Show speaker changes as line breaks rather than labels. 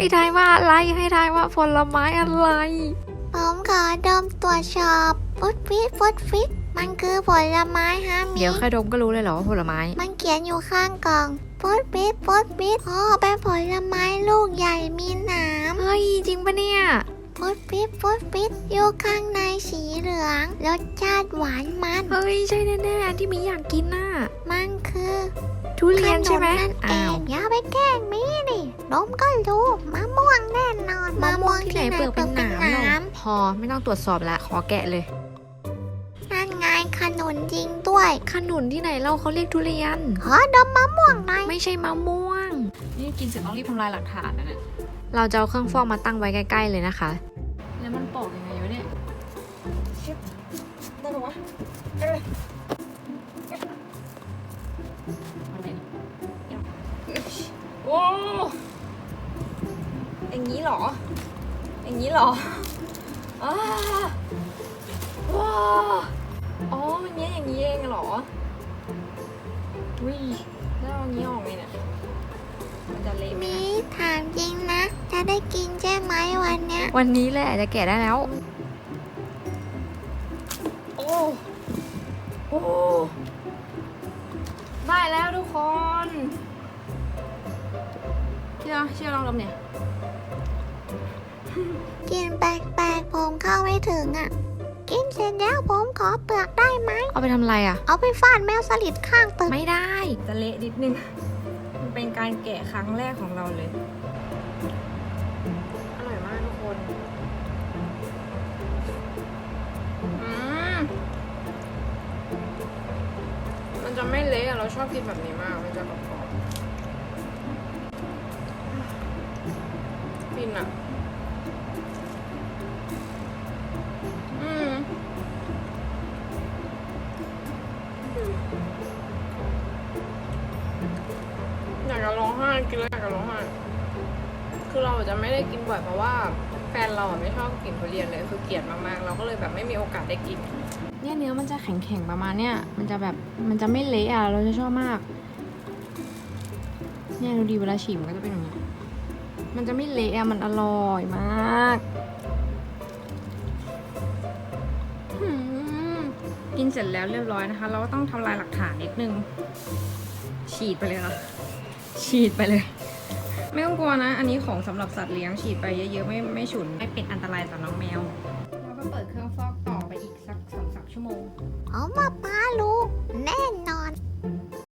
ให้ทายว่าอะไรให้ทายว่าผลไม้อะไร
ผมขอดมตรวจสอบฟุตฟิตฟุตฟิตมันคือผลไม้ฮะมิ
เดี๋ยวแค่ดมก็รู้เลยเหรอว่าผลไม้
มันเขียนอยู่ข้างกล่องฟุตฟิตฟุตฟิตอ๋อเป็นผลไม้ลูกใหญ่มีหนาม
เฮ้ยจริงปะเนี่ย
ฟุตฟิตฟุตฟิตอยู่ข้างในสีเหลืองรสชาติหวานมัน
เฮ้ยใช่แน่ๆอันที่มีอยากกินน่ะ
มันคือ
ทุเรียนใช่ไหม
ขนนั่นเอ
อ้าว
งอย่าไปแกล้งมี ดิดมก็รู้มะม่วงแน่นอน
มะม่วงที่ไหนเปลือกเป็นหนาม
เปลือก
หร
เป็นห
อ
นาม
พอไม่ต้องตรวจสอบละขอแกะเลย
นั่นไงขนุนจริงด้วย
ขนุนที่ไหนเราเขาเรียกทุเรียน
ขอดมมะม่วงหน่อย
ไม่ใช่มะม่วง นี่กินเสร็จต้องรีบทำลายหลักฐานนะเนี่ยเราจะเอาเครื่องฟอกมาตั้งไว้ใกล้ๆเลยนะคะ แล้วมันปอกยังไงวะเนี่ยชิบได้ปะวะเอ้ยเอาไหนดิโอ้ อย่างนี้เหรอ อย่างนี้เหรออ้าว้าอ๋อ มันเนี้ยอย่างนี้เองเหรอวิแล้วเอาอย่างนี้ออกไงเนี่ย มันจะเละไหม
มี
นะ
ถามจริงนะ จะได้กินใช่ไหมวันเนี้ย
วันนี้แหละจะแกะได้แล้ว โอ้ โอ้ได้แล้วทุกคนเชื่อเชื่อลองดมเนี่ย
กินแปลกๆผมเข้าไม่ถึงอะ กินเสร็จแล้วผมขอเปลือกได้ไหม
เอาไปทำอะไรอะ
เอาไปฟาดแมวสลิดข้างตึก
ไม่ได้ จะเละนิดนึง มันเป็นการแกะครั้งแรกของเราเลย อร่อยมากทุกคน อืมมันจะไม่เละอะเราชอบกินแบบนี้มาก มันจะกรอบๆฟินอะ อยากจะร้องไห้กินแล้วอยากจะร้องไห้คือเราจะไม่ได้กินบ่อยเพราะว่าแฟนเราไม่ชอบกินทุเรียนเลยคือเกลียดมากๆ เราก็เลยแบบไม่มีโอกาสได้กิน เนี่ยเนื้อมันจะแข็งๆประมาณเนี้ยมันจะแบบมันจะไม่เละอะเราจะชอบมาก เนี่ยดูดีเวลาฉีมก็จะเป็นอย่างเงี้มันจะไม่เละอะมันอร่อยมากกินเสร็จแล้วเรียบร้อยนะคะ เราก็ต้องทำลายหลักฐานนิดนึงฉีดไปเลยค่ะ ฉีดไปเลย ไม่ต้องกลัวนะ อันนี้ของสำหรับสัตว์เลี้ยงฉีดไปเยอะๆไม่ไม่ฉุนไม่เป็นอันตรายต่อน้องแมวแล้วก็เปิดเครื่องฟอกต่อไปอีกสักสองสามชั่วโมง
เอามาป้าลูกแน่นอน